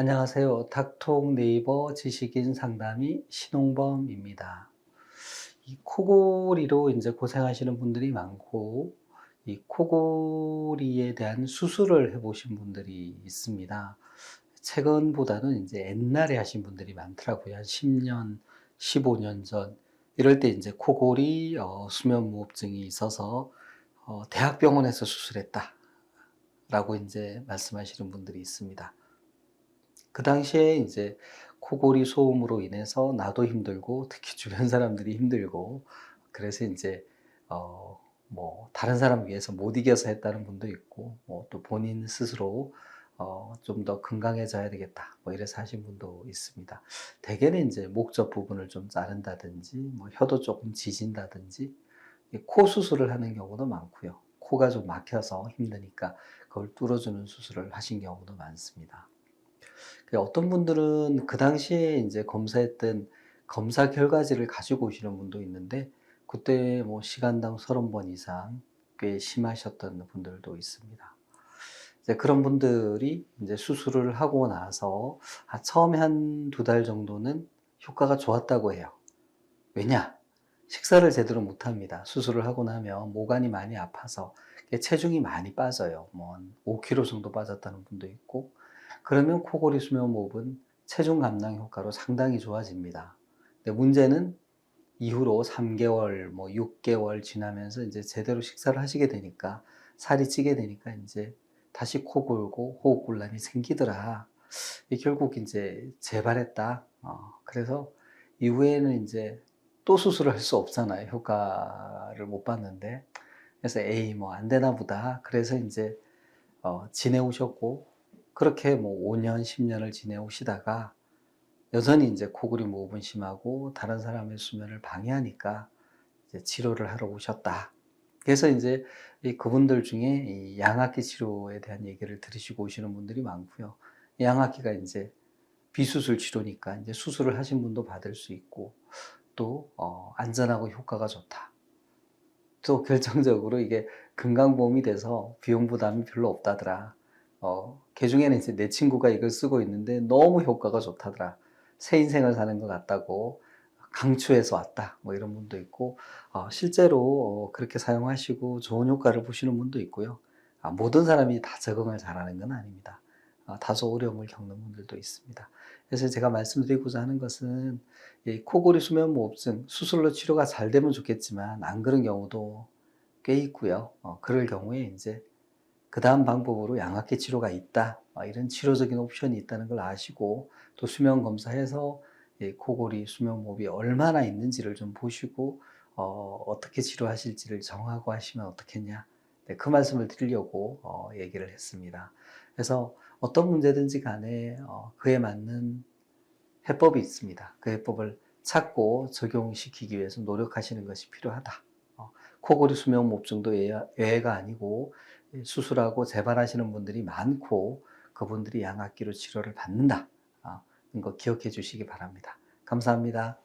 안녕하세요. 닥통 네이버 지식인 상담이 신홍범입니다. 이 코골이로 이제 고생하시는 분들이 많고, 이 코골이에 대한 수술을 해보신 분들이 있습니다. 최근보다는 이제 옛날에 하신 분들이 많더라고요. 한 10년, 15년 전. 이럴 때 이제 코골이 어, 수면무호흡증이 있어서 어, 대학병원에서 수술했다. 라고 이제 말씀하시는 분들이 있습니다. 그 당시에 이제 코골이 소음으로 인해서 나도 힘들고 특히 주변 사람들이 힘들고 그래서 이제 어 뭐 다른 사람 위해서 못 이겨서 했다는 분도 있고 뭐 또 본인 스스로 어 좀 더 건강해져야 되겠다 뭐 이래서 하신 분도 있습니다. 대개는 이제 목젖 부분을 좀 자른다든지 뭐 혀도 조금 지진다든지 이코 수술을 하는 경우도 많고요. 코가 좀 막혀서 힘드니까 그걸 뚫어주는 수술을 하신 경우도 많습니다. 그 어떤 분들은 그 당시에 이제 검사했던 검사 결과지를 가지고 오시는 분도 있는데 그때 뭐 시간당 30번 이상 꽤 심하셨던 분들도 있습니다. 이제 그런 분들이 이제 수술을 하고 나서 아, 처음에 한 두 달 정도는 효과가 좋았다고 해요. 왜냐? 식사를 제대로 못 합니다. 수술을 하고 나면 모관이 많이 아파서 체중이 많이 빠져요. 뭐 5kg 정도 빠졌다는 분도 있고 그러면 코골이 수면 호흡은 체중 감량 효과로 상당히 좋아집니다. 근데 문제는 이후로 3개월, 뭐 6개월 지나면서 이제 제대로 식사를 하시게 되니까 살이 찌게 되니까 이제 다시 코 골고 호흡 곤란이 생기더라. 이 결국 이제 재발했다. 어, 그래서 이후에는 이제 또 수술을 할 수 없잖아요. 효과를 못 봤는데. 그래서 에이 뭐 안 되나 보다. 그래서 이제 어, 지내오셨고 그렇게 뭐 5년, 10년을 지내오시다가 여전히 이제 코골이 모흡은 심하고 다른 사람의 수면을 방해하니까 이제 치료를 하러 오셨다. 그래서 이제 이 그분들 중에 이 양악기 치료에 대한 얘기를 들으시고 오시는 분들이 많고요. 양악기가 이제 비수술 치료니까 이제 수술을 하신 분도 받을 수 있고 또 어, 안전하고 효과가 좋다. 또 결정적으로 이게 건강보험이 돼서 비용 부담이 별로 없다더라. 어, 그 중에는 이제 내 친구가 이걸 쓰고 있는데 너무 효과가 좋다더라. 새 인생을 사는 것 같다고 강추해서 왔다. 뭐 이런 분도 있고, 어, 실제로 어, 그렇게 사용하시고 좋은 효과를 보시는 분도 있고요. 아, 모든 사람이 다 적응을 잘하는 건 아닙니다. 아, 다소 어려움을 겪는 분들도 있습니다. 그래서 제가 말씀드리고자 하는 것은 이 코골이 수면 무호흡증 수술로 치료가 잘 되면 좋겠지만 안 그런 경우도 꽤 있고요. 어, 그럴 경우에 이제 그 다음 방법으로 양악기 치료가 있다. 어, 이런 치료적인 옵션이 있다는 걸 아시고 또 수면 검사해서 이 코골이 수면무호흡이 얼마나 있는지를 좀 보시고 어, 어떻게 치료하실지를 정하고 하시면 어떻겠냐. 네, 그 말씀을 드리려고 어, 얘기를 했습니다. 그래서 어떤 문제든지 간에 어, 그에 맞는 해법이 있습니다. 그 해법을 찾고 적용시키기 위해서 노력하시는 것이 필요하다. 어, 코골이 수면무호흡증도 예외가 아니고 수술하고 재발하시는 분들이 많고 그분들이 양악기로 치료를 받는다. 어, 이거 기억해 주시기 바랍니다. 감사합니다.